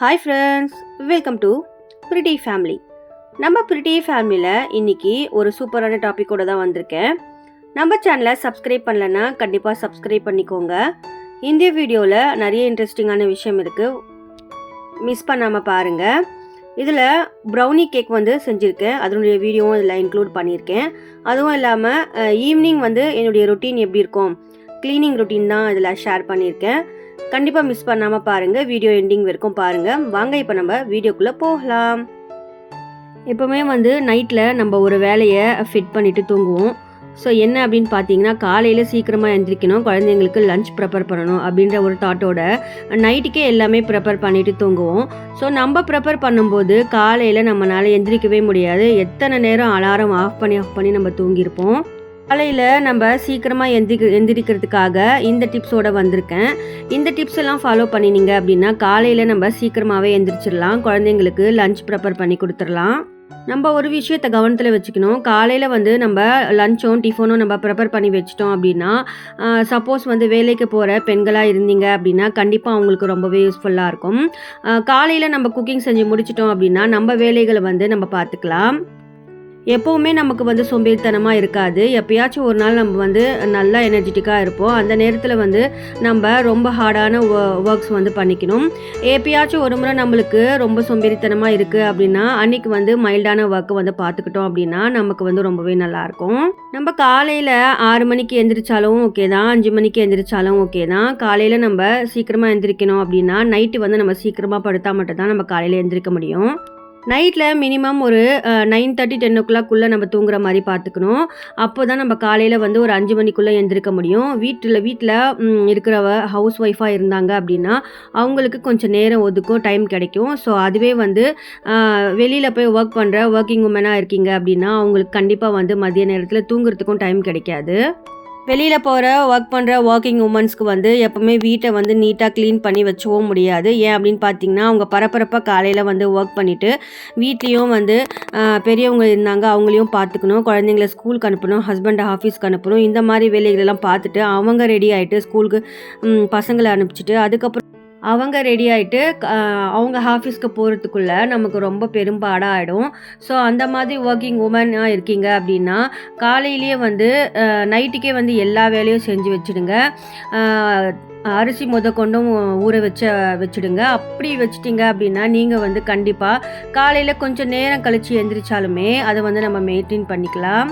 Hi friends welcome to pretty family நம்ம pretty ஃபேமிலியில் இன்றைக்கி ஒரு சூப்பரான டாப்பிக்கோட தான் வந்திருக்கேன். நம்ம சேனலை சப்ஸ்கிரைப் பண்ணலன்னா கண்டிப்பாக சப்ஸ்கிரைப் பண்ணிக்கோங்க. இந்த வீடியோவில் நிறைய இன்ட்ரெஸ்டிங்கான விஷயம் இருக்குது மிஸ் பண்ணாமல் பாருங்கள் இதில் ப்ரௌனி கேக் வந்து செஞ்சுருக்கேன். அதனுடைய வீடியோவும் இதில் இன்க்ளூட் பண்ணியிருக்கேன். அதுவும் இல்லாமல் ஈவினிங் வந்து என்னுடைய ரொட்டீன் எப்படி இருக்கும்? க்ளீனிங் ரொட்டீன் தான் இதில் ஷேர் பண்ணியிருக்கேன். கண்டிப்பாக மிஸ் பண்ணாமல் பாருங்கள் வீடியோ எண்டிங் வரைக்கும் பாருங்கள் வாங்க இப்போ நம்ம வீடியோக்குள்ளே போகலாம். எப்போவுமே வந்து நைட்டில் நம்ம ஒரு வேலையை ஃபிட் பண்ணிவிட்டு தூங்குவோம். ஸோ என்ன அப்படின்னு பார்த்தீங்கன்னா காலையில் சீக்கிரமாக எழுந்திரிக்கணும் குழந்தைங்களுக்கு லஞ்ச் ப்ரிப்பேர் பண்ணணும் அப்படின்ற ஒரு தாட்டோட நைட்டுக்கே எல்லாமே ப்ரிப்பேர் பண்ணிட்டு தூங்குவோம். ஸோ நம்ம ப்ரிப்பேர் பண்ணும்போது காலையில் நம்மளால் எந்திரிக்கவே முடியாது. எத்தனை நேரம் அலாரம் ஆஃப் பண்ணி ஆஃப் பண்ணி நம்ம தூங்கியிருப்போம். காலையில் நம்ம சீக்கிரமாக எந்திரி எந்திரிக்கிறதுக்காக இந்த டிப்ஸோட வந்திருக்கேன். இந்த டிப்ஸ் எல்லாம் ஃபாலோ பண்ணினீங்க அப்படின்னா காலையில் நம்ம சீக்கிரமாகவே எந்திரிச்சிடலாம் குழந்தைங்களுக்கு லஞ்ச் ப்ரிப்பேர் பண்ணி கொடுத்துடலாம் நம்ம ஒரு விஷயத்தை கவனத்தில் வச்சுக்கணும். காலையில் வந்து நம்ம லஞ்சும் டிஃபனும் நம்ம ப்ரிப்பேர் பண்ணி வச்சிட்டோம் அப்படின்னா சப்போஸ் வந்து வேலைக்கு போகிற பெண்களாக இருந்தீங்க அப்படின்னா கண்டிப்பாக அவங்களுக்கு ரொம்பவே யூஸ்ஃபுல்லாக இருக்கும். காலையில் நம்ம குக்கிங் செஞ்சு முடிச்சிட்டோம் அப்படின்னா நம்ம வேலைகளை வந்து நம்ம பார்த்துக்கலாம். எப்போவுமே நமக்கு வந்து சோம்பேறித்தனமாக இருக்காது. எப்பயாச்சும் ஒரு நாள் நம்ம வந்து நல்லா எனர்ஜெட்டிக்காக இருப்போம். அந்த நேரத்தில் வந்து நம்ம ரொம்ப ஹார்டான ஒர்க்ஸ் வந்து பண்ணிக்கணும். எப்பயாச்சும் ஒரு முறை நம்மளுக்கு ரொம்ப சோம்பேறித்தனமாக இருக்குது அப்படின்னா அன்னைக்கு வந்து மைல்டான ஒர்க்கை வந்து பார்த்துக்கிட்டோம் அப்படின்னா நமக்கு வந்து ரொம்பவே நல்லாயிருக்கும் நம்ம காலையில் ஆறு மணிக்கு எந்திரிச்சாலும் ஓகே தான். அஞ்சு மணிக்கு எந்திரிச்சாலும் ஓகே தான். காலையில் நம்ம சீக்கிரமாக எந்திரிக்கணும் அப்படின்னா நைட்டு வந்து நம்ம சீக்கிரமாக படுத்தா மட்டும் தான் நம்ம காலையில் எந்திரிக்க முடியும். நைட்டில் மினிமம் ஒரு நைன் தேர்ட்டி டென் ஓ கிளாக்குள்ளே நம்ம தூங்குற மாதிரி பார்த்துக்கணும் அப்போ தான் நம்ம காலையில் வந்து ஒரு அஞ்சு மணிக்குள்ளே எழுந்திருக்க முடியும். வீட்டில் வீட்டில் இருக்கிறவ ஹவுஸ் ஒய்ஃபாக இருந்தாங்க அப்படின்னா அவங்களுக்கு கொஞ்சம் நேரம் ஒதுக்கும் டைம் கிடைக்கும். ஸோ அதுவே வந்து வெளியில் போய் ஒர்க் பண்ணுற ஒர்க்கிங் உமனாக இருக்கீங்க அப்படின்னா அவங்களுக்கு கண்டிப்பாக வந்து மதிய நேரத்தில் தூங்குறதுக்கும் டைம் கிடைக்காது. வெளியில் போகிற ஒர்க் பண்ணுற ஒர்க்கிங் உமன்ஸ்க்கு வந்து எப்போவுமே வீட்டை வந்து நீட்டாக க்ளீன் பண்ணி வச்சவும் முடியாது. ஏன் அப்படின்னு பார்த்தீங்கன்னா அவங்க பரபரப்பாக காலையில் வந்து ஒர்க் பண்ணிவிட்டு வீட்லேயும் வந்து பெரியவங்க இருந்தாங்க அவங்களையும் பார்த்துக்கணும் குழந்தைங்கள ஸ்கூலுக்கு அனுப்பணும் ஹஸ்பண்டை ஆஃபீஸ்க்கு அனுப்பணும். இந்த மாதிரி வேலைகளெல்லாம் பார்த்துட்டு அவங்க ரெடி ஆகிட்டு ஸ்கூலுக்கு பசங்களை அனுப்பிச்சிட்டு அதுக்கப்புறம் அவங்க ரெடி ஆகிட்டு அவங்க ஆஃபீஸ்க்கு போகிறதுக்குள்ளே நமக்கு ரொம்ப பெரும்பாடாக ஆகிடும் ஸோ அந்த மாதிரி ஒர்க்கிங் உமனாக இருக்கீங்க அப்படின்னா காலையிலேயே வந்து நைட்டுக்கே வந்து எல்லா வேலையும் செஞ்சு வச்சுடுங்க. அரிசி முத கொண்டும் ஊற வச்ச வச்சுடுங்க. அப்படி வச்சிட்டிங்க அப்படின்னா நீங்கள் வந்து கண்டிப்பாக காலையில் கொஞ்சம் நேரம் கழித்து எந்திரிச்சாலுமே அதை வந்து நம்ம மெயின்டைன் பண்ணிக்கலாம்.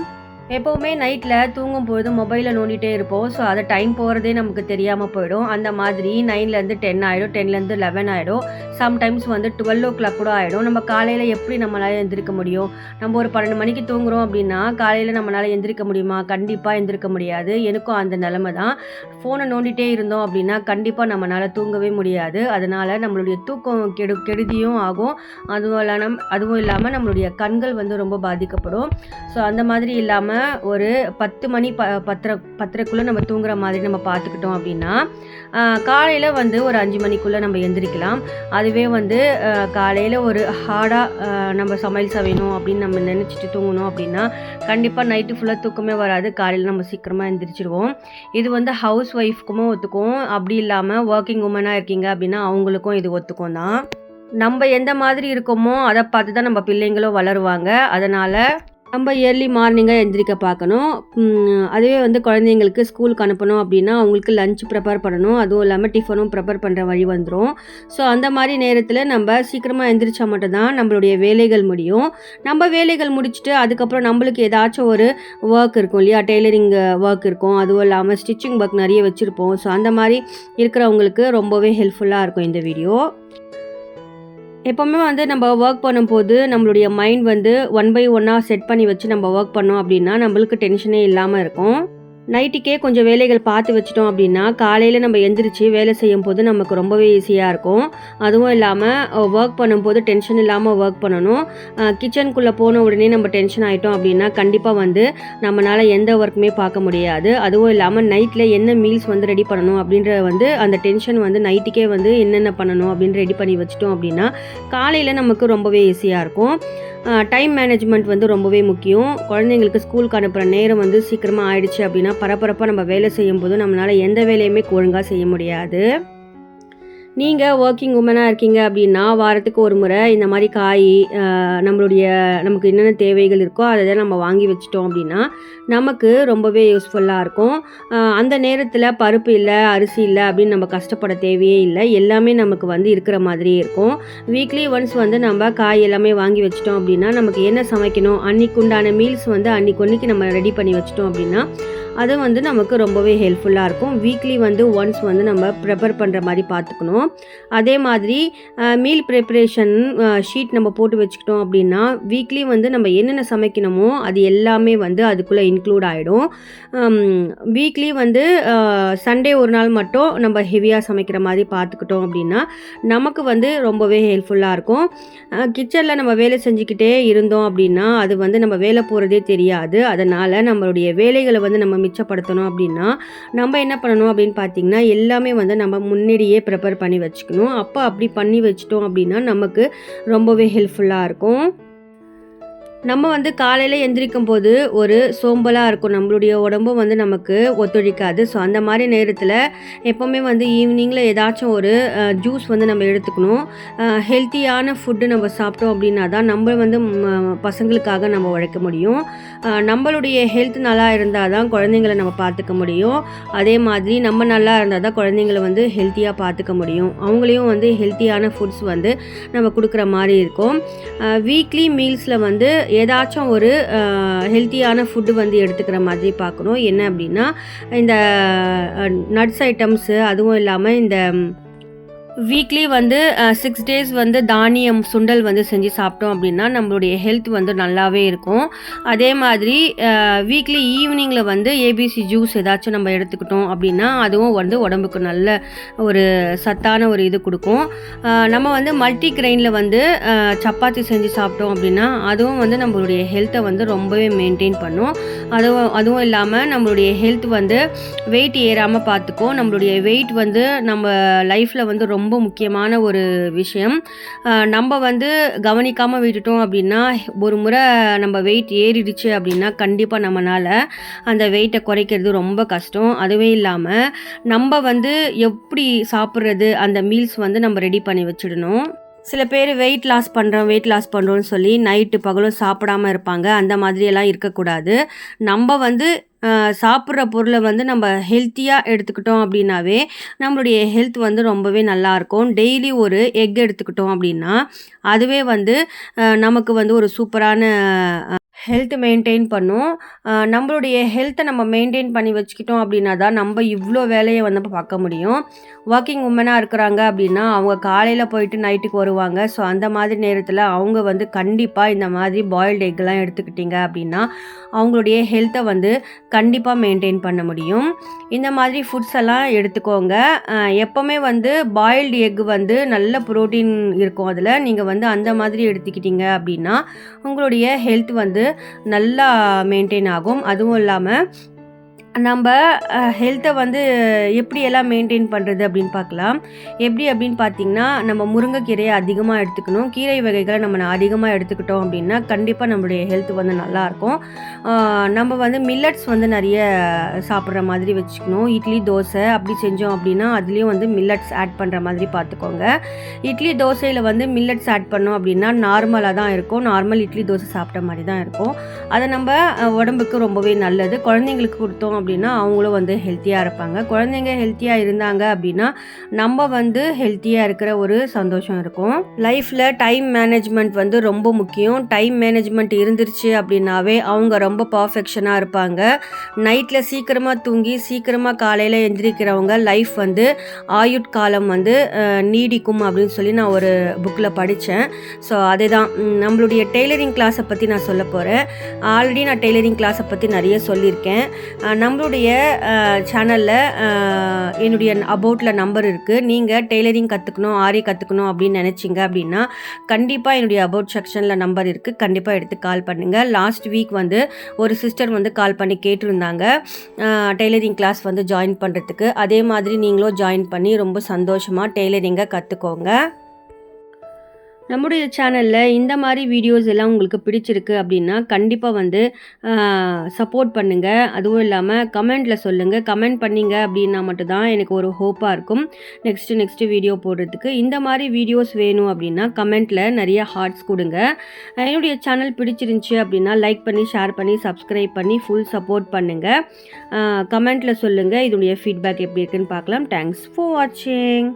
எப்போவுமே நைட்டில் தூங்கும்போது மொபைலை மொபைலில் நோண்டிகிட்டே இருப்போம். ஸோ அதை டைம் போகிறதே நமக்கு தெரியாமல் போயிடும். அந்த மாதிரி நைன்லேருந்து டென் ஆகிடும் டென்லேருந்து லெவன் ஆகிடும் சம்டைம்ஸ் வந்து டுவெல் ஓ கிளாக் கூட ஆகிடும் நம்ம காலையில் எப்படி நம்மளால் எழுந்திருக்க முடியும்? நம்ம ஒரு பன்னெண்டு மணிக்கு தூங்குறோம் அப்படின்னா காலையில் நம்மளால் எந்திரிக்க முடியுமா? கண்டிப்பாக எந்திரிக்க முடியாது. எனக்கும் அந்த நிலமை தான். ஃபோனை நோண்டிகிட்டே இருந்தோம் அப்படின்னா கண்டிப்பாக நம்மளால் தூங்கவே முடியாது. அதனால் நம்மளுடைய தூக்கம் கெடு கெடுதியும் ஆகும். அதுவும் இல்லாமல் அதுவும் இல்லாமல் நம்மளுடைய கண்கள் வந்து ரொம்ப பாதிக்கப்படும். ஸோ அந்த மாதிரி இல்லாமல் ஒரு பத்து மணி ப பத்தரை பத்தரைக்குள்ளே நம்ம தூங்குற மாதிரி நம்ம பார்த்துக்கிட்டோம் அப்படின்னா காலையில் வந்து ஒரு அஞ்சு மணிக்குள்ளே நம்ம எந்திரிக்கலாம். அதுவே வந்து காலையில் ஒரு ஹார்டாக நம்ம சமையல் செய்யணும் அப்படின்னு நம்ம நினச்சிட்டு தூங்கணும் அப்படின்னா கண்டிப்பாக நைட்டு ஃபுல்லாக தூக்கமே வராது. காலையில் நம்ம சீக்கிரமாக எழுந்திரிச்சிடுவோம் இது வந்து ஹவுஸ் ஒய்ஃப்க்குமே ஒத்துக்கும். அப்படி இல்லாமல் ஒர்க்கிங் உமனாக இருக்கீங்க அப்படின்னா அவங்களுக்கும் இது ஒத்துக்கும் தான். நம்ம எந்த மாதிரி இருக்கோமோ அதை பார்த்து தான் நம்ம பிள்ளைங்களும் வளருவாங்க. அதனால் நம்ம இயர்லி மார்னிங்காக எந்திரிக்க பார்க்கணும். அதுவே வந்து குழந்தைங்களுக்கு ஸ்கூலுக்கு அனுப்பணும் அப்படின்னா அவங்களுக்கு லஞ்ச் ப்ரிப்பேர் பண்ணணும். அதுவும் இல்லாமல் டிஃபனும் ப்ரிப்பேர் பண்ணுற வழி வந்துடும் ஸோ அந்த மாதிரி நேரத்தில் நம்ம சீக்கிரமாக எந்திரிச்சா மட்டும்தான் நம்மளுடைய வேலைகள் முடியும். நம்ம வேலைகள் முடிச்சுட்டு அதுக்கப்புறம் நம்மளுக்கு ஏதாச்சும் ஒரு ஒர்க் இருக்கும் இல்லையா? டெய்லரிங் ஒர்க் இருக்கும். அதுவும் இல்லாமல் ஸ்டிச்சிங் ஒர்க் நிறைய வச்சுருப்போம். ஸோ அந்த மாதிரி இருக்கிறவங்களுக்கு ரொம்பவே ஹெல்ப்ஃபுல்லாக இருக்கும் இந்த வீடியோ எப்போவுமே வந்து நம்ம ஒர்க் பண்ணும்போது நம்மளுடைய மைண்ட் வந்து ஒன் பை ஒன்னாக செட் பண்ணி வச்சு நம்ம ஒர்க் பண்ணோம் அப்படின்னா நம்மளுக்கு டென்ஷனே இல்லாமல் இருக்கும். நைட்டுக்கே கொஞ்சம் வேலைகள் பார்த்து வச்சிட்டோம் அப்படின்னா காலையில் நம்ம எந்திரிச்சு வேலை செய்யும் போது நமக்கு ரொம்பவே ஈஸியாக இருக்கும். அதுவும் இல்லாமல் ஒர்க் பண்ணும்போது டென்ஷன் இல்லாமல் ஒர்க் பண்ணணும். கிச்சனுக்குள்ளே போன உடனே நம்ம டென்ஷன் ஆகிட்டோம் அப்படின்னா கண்டிப்பாக வந்து நம்மளால் எந்த ஒர்க்குமே பார்க்க முடியாது. அதுவும் இல்லாமல் நைட்டில் என்ன மீல்ஸ் வந்து ரெடி பண்ணணும் அப்படின்ற வந்து அந்த டென்ஷன் வந்து நைட்டுக்கே வந்து என்னென்ன பண்ணணும் அப்படின்னு ரெடி பண்ணி வச்சிட்டோம் அப்படின்னா காலையில் நமக்கு ரொம்பவே ஈஸியாக இருக்கும். டைம் மேனேஜ்மெண்ட் வந்து ரொம்பவே முக்கியம். குழந்தைங்களுக்கு ஸ்கூலுக்கு அனுப்புகிற நேரம் வந்து சீக்கிரமாக ஆயிடுச்சு அப்படின்னா பரபரப்பாக நம்ம வேலை செய்யும் போது நம்மளால் எந்த வேலையுமே ஒழுங்காக செய்ய முடியாது. நீங்கள் ஒர்க்கிங் உமனாக இருக்கீங்க அப்படின்னா வாரத்துக்கு ஒரு முறை இந்த மாதிரி காய் நம்மளுடைய நமக்கு என்னென்ன தேவைகள் இருக்கோ அதை நம்ம வாங்கி வச்சிட்டோம் அப்படின்னா நமக்கு ரொம்பவே யூஸ்ஃபுல்லாக இருக்கும். அந்த நேரத்தில் பருப்பு இல்லை அரிசி இல்லை அப்படின்னு நம்ம கஷ்டப்பட தேவையே இல்லை. எல்லாமே நமக்கு வந்து இருக்கிற மாதிரியே இருக்கும். வீக்லி ஒன்ஸ் வந்து நம்ம காய் எல்லாமே வாங்கி வச்சிட்டோம் அப்படின்னா நமக்கு என்ன சமைக்கணும்? அன்னைக்கு உண்டான மீல்ஸ் வந்து அன்னைக்கு ஒன்றைக்கு நம்ம ரெடி பண்ணி வச்சிட்டோம் அப்படின்னா அது வந்து நமக்கு ரொம்பவே ஹெல்ப்ஃபுல்லாக இருக்கும். வீக்லி வந்து ஒன்ஸ் வந்து நம்ம ப்ரிப்பேர் பண்ணுற மாதிரி பார்த்துக்கணும். அதே மாதிரி மீல் ப்ரிப்பரேஷன் ஷீட் நம்ம போட்டு வச்சுக்கிட்டோம் அப்படின்னா வீக்லி வந்து நம்ம என்னென்ன சமைக்கணுமோ அது எல்லாமே வந்து அதுக்குள்ளே இன்க்ளூட் ஆகிடும் வீக்லி வந்து சண்டே ஒரு நாள் மட்டும் நம்ம ஹெவியாக சமைக்கிற மாதிரி பார்த்துக்கிட்டோம் அப்படின்னா நமக்கு வந்து ரொம்பவே ஹெல்ப்ஃபுல்லாக இருக்கும். கிச்சனில் நம்ம வேலை செஞ்சுக்கிட்டே இருந்தோம் அப்படின்னா அது வந்து நம்ம வேலை போகிறதே தெரியாது. அதனால் நம்மளுடைய வேலைகளை வந்து நம்ம மிச்சப்படுத்தணும் அப்படின்னா நம்ம என்ன பண்ணணும் அப்படின்னு பார்த்தீங்கன்னா எல்லாமே வந்து நம்ம முன்னாடியே ப்ரிப்பேர் பண்ணி வச்சுக்கணும். அப்போ அப்படி பண்ணி வச்சிட்டோம் அப்படின்னா நமக்கு ரொம்பவே ஹெல்ப்ஃபுல்லாக இருக்கும். நம்ம வந்து காலையில் எந்திரிக்கும் போது ஒரு சோம்பலாக இருக்கும். நம்மளுடைய உடம்பும் வந்து நமக்கு ஒத்துழைக்காது. ஸோ அந்த மாதிரி நேரத்தில் எப்போவுமே வந்து ஈவினிங்கில் ஏதாச்சும் ஒரு ஜூஸ் வந்து நம்ம எடுத்துக்கணும். ஹெல்த்தியான ஃபுட்டு நம்ம சாப்பிட்டோம் அப்படின்னா தான் நம்ம வந்து பசங்களுக்காக நம்ம உழைக்க முடியும். நம்மளுடைய ஹெல்த் நல்லா இருந்தால் தான் குழந்தைங்கள நம்ம பார்த்துக்க முடியும். அதே மாதிரி நம்ம நல்லா இருந்தால் தான் குழந்தைங்கள வந்து ஹெல்த்தியாக பார்த்துக்க முடியும். அவங்களையும் வந்து ஹெல்த்தியான ஃபுட்ஸ் வந்து நம்ம கொடுக்குற மாதிரி இருக்கும். வீக்லி மீல்ஸில் வந்து ஏதாச்சும் ஒரு ஹெல்த்தியான ஃபுட்டு வந்து எடுத்துக்கிற மாதிரி பார்க்கணும். என்ன அப்படின்னா இந்த நட்ஸ் ஐட்டம்ஸு அதுவும் இல்லாமல் இந்த வீக்லி வந்து சிக்ஸ் டேஸ் வந்து தானியம் சுண்டல் வந்து செஞ்சு சாப்பிட்டோம் அப்படின்னா நம்மளுடைய ஹெல்த் வந்து நல்லாவே இருக்கும். அதே மாதிரி வீக்லி ஈவினிங்கில் வந்து ஏபிசி ஜூஸ் ஏதாச்சும் நம்ம எடுத்துக்கிட்டோம் அப்படின்னா அதுவும் வந்து உடம்புக்கு நல்ல ஒரு சத்தான ஒரு இது கொடுக்கும். நம்ம வந்து மல்டி கிரெயினில் வந்து சப்பாத்தி செஞ்சு சாப்பிட்டோம் அப்படின்னா அதுவும் வந்து நம்மளுடைய ஹெல்த்தை வந்து ரொம்பவே மெயின்டைன் பண்ணும். அதுவும் அதுவும் இல்லாமல் நம்மளுடைய ஹெல்த் வந்து வெயிட் ஏறாமல் பார்த்துக்கும். நம்மளுடைய வெயிட் வந்து நம்ம லைஃப்பில் வந்து ரொம்ப ரொம்ப முக்கியமான ஒரு விஷயம். நம்ம வந்து கவனிக்காமல் விட்டுட்டோம் அப்படின்னா ஒரு முறை நம்ம வெயிட் ஏறிடுச்சு அப்படின்னா கண்டிப்பாக நம்மளால் அந்த வெயிட்டை குறைக்கிறது ரொம்ப கஷ்டம். அதுவே இல்லாமல் நம்ம வந்து எப்படி சாப்பிட்றது அந்த மீல்ஸ் வந்து நம்ம ரெடி பண்ணி வச்சிடணும். சில பேர் வெயிட் லாஸ் பண்ணுறோம் வெயிட் லாஸ் பண்ணுறோன்னு சொல்லி நைட்டு பகலும் சாப்பிடாம இருப்பாங்க. அந்த மாதிரியெல்லாம் இருக்கக்கூடாது. நம்ம வந்து சாப்பிட்ற பொருளை வந்து நம்ம ஹெல்த்தியாக எடுத்துக்கிட்டோம் அப்படின்னாவே நம்மளுடைய ஹெல்த் வந்து ரொம்பவே நல்லாயிருக்கும். டெய்லி ஒரு எக் எடுத்துக்கிட்டோம் அப்படின்னா அதுவே வந்து நமக்கு வந்து ஒரு சூப்பரான ஹெல்த் மெயின்டைன் பண்ணும். நம்மளுடைய ஹெல்த்தை நம்ம மெயின்டைன் பண்ணி வச்சுக்கிட்டோம் அப்படின்னா தான் நம்ம இவ்வளோ வேலையை வந்து பார்க்க முடியும். ஒர்க்கிங் உமனாக இருக்கிறாங்க அப்படின்னா அவங்க காலையில் போயிட்டு நைட்டுக்கு வருவாங்க. ஸோ அந்த மாதிரி நேரத்தில் அவங்க வந்து கண்டிப்பாக இந்த மாதிரி பாயில்டு எக்லாம் எடுத்துக்கிட்டிங்க அப்படின்னா அவங்களுடைய ஹெல்த்தை வந்து கண்டிப்பாக மெயின்டைன் பண்ண முடியும். இந்த மாதிரி ஃபுட்ஸ் எல்லாம் எடுத்துக்கோங்க. எப்போவுமே வந்து பாயில்டு எக் வந்து நல்ல ப்ரோட்டீன் இருக்கும். அதில் நீங்கள் வந்து அந்த மாதிரி எடுத்துக்கிட்டீங்க அப்படின்னா உங்களுடைய ஹெல்த் வந்து நல்லா மெயின்டைன் ஆகும். அதுவும் இல்லாமல் நம்ம ஹெல்த்தை வந்து எப்படியெல்லாம் மெயின்டைன் பண்ணுறது அப்படின்னு பார்க்கலாம். எப்படி அப்படின்னு பார்த்தீங்கன்னா நம்ம முருங்கைக்கீரையை அதிகமாக எடுத்துக்கணும். கீரை வகைகளை நம்ம அதிகமாக எடுத்துக்கிட்டோம் அப்படின்னா கண்டிப்பாக நம்மளுடைய ஹெல்த் வந்து நல்லாயிருக்கும் நம்ம வந்து மில்லட்ஸ் வந்து நிறைய சாப்பிட்ற மாதிரி வச்சுக்கணும். இட்லி தோசை அப்படி செஞ்சோம் அப்படின்னா அதுலேயும் வந்து மில்லட்ஸ் ஆட் பண்ணுற மாதிரி பார்த்துக்கோங்க. இட்லி தோசையில் வந்து மில்லட்ஸ் ஆட் பண்ணோம் அப்படின்னா நார்மலாக தான் இருக்கும். நார்மல் இட்லி தோசை சாப்பிட்ட மாதிரி தான் இருக்கும். அதை நம்ம உடம்புக்கு ரொம்பவே நல்லது. குழந்தைங்களுக்கு கொடுத்தோம் அப்படின்னா அவங்களும் வந்து ஹெல்த்தியாக இருப்பாங்க. குழந்தைங்க ஹெல்த்தியாக இருந்தாங்க அப்படின்னா நம்ம வந்து ஹெல்த்தியாக இருக்கிற ஒரு சந்தோஷம் இருக்கும். லைஃப்பில் டைம் மேனேஜ்மெண்ட் வந்து ரொம்ப முக்கியம். டைம் மேனேஜ்மெண்ட் இருந்துருச்சு அப்படின்னாவே அவங்க ரொம்ப பர்ஃபெக்ஷனாக இருப்பாங்க. நைட்டில் சீக்கிரமாக தூங்கி சீக்கிரமாக காலையில் எந்திரிக்கிறவங்க லைஃப் வந்து ஆயுட்காலம் வந்து நீடிக்கும் அப்படின்னு சொல்லி நான் ஒரு புக்கில் படித்தேன் ஸோ அதே தான் நம்மளுடைய டெய்லரிங் கிளாஸை பற்றி நான் சொல்ல போகிறேன் ஆல்ரெடி நான் டெய்லரிங் கிளாஸை பற்றி நிறைய சொல்லியிருக்கேன். நம்ம நம்மளுடைய சேனலில் என்னுடைய அபவுட்டில் நம்பர் இருக்குது நீங்கள் டெய்லரிங் கற்றுக்கணும் ஆரி கற்றுக்கணும் அப்படின்னு நினச்சிங்க அப்படின்னா கண்டிப்பாக என்னுடைய அபவுட் செக்ஷனில் நம்பர் இருக்குது கண்டிப்பாக எடுத்து கால் பண்ணுங்கள் லாஸ்ட் வீக் வந்து ஒரு சிஸ்டர் வந்து கால் பண்ணி கேட்டிருந்தாங்க. டெய்லரிங் கிளாஸ் வந்து ஜாயின் பண்ணுறதுக்கு அதே மாதிரி நீங்களும் ஜாயின் பண்ணி ரொம்ப சந்தோஷமாக டெய்லரிங்கை கற்றுக்கோங்க நம்முடைய சேனலில் இந்த மாதிரி வீடியோஸ் எல்லாம் உங்களுக்கு பிடிச்சிருக்கு அப்படின்னா கண்டிப்பாக வந்து சப்போர்ட் பண்ணுங்கள் அதுவும் இல்லாமல் கமெண்ட்டில் சொல்லுங்கள் கமெண்ட் பண்ணிங்க அப்படின்னா மட்டும்தான் எனக்கு ஒரு ஹோப்பாக இருக்கும். நெக்ஸ்ட்டு நெக்ஸ்ட்டு வீடியோ போடுறதுக்கு இந்த மாதிரி வீடியோஸ் வேணும் அப்படின்னா கமெண்ட்டில் நிறைய ஹார்ட்ஸ் கொடுங்க. என்னுடைய சேனல் பிடிச்சிருந்துச்சி அப்படின்னா லைக் பண்ணி ஷேர் பண்ணி சப்ஸ்கிரைப் பண்ணி ஃபுல் சப்போர்ட் பண்ணுங்கள் கமெண்ட்டில் சொல்லுங்கள் இதனுடைய ஃபீட்பேக் எப்படி இருக்குன்னு பார்க்கலாம். தேங்க்ஸ் ஃபார் வாட்சிங்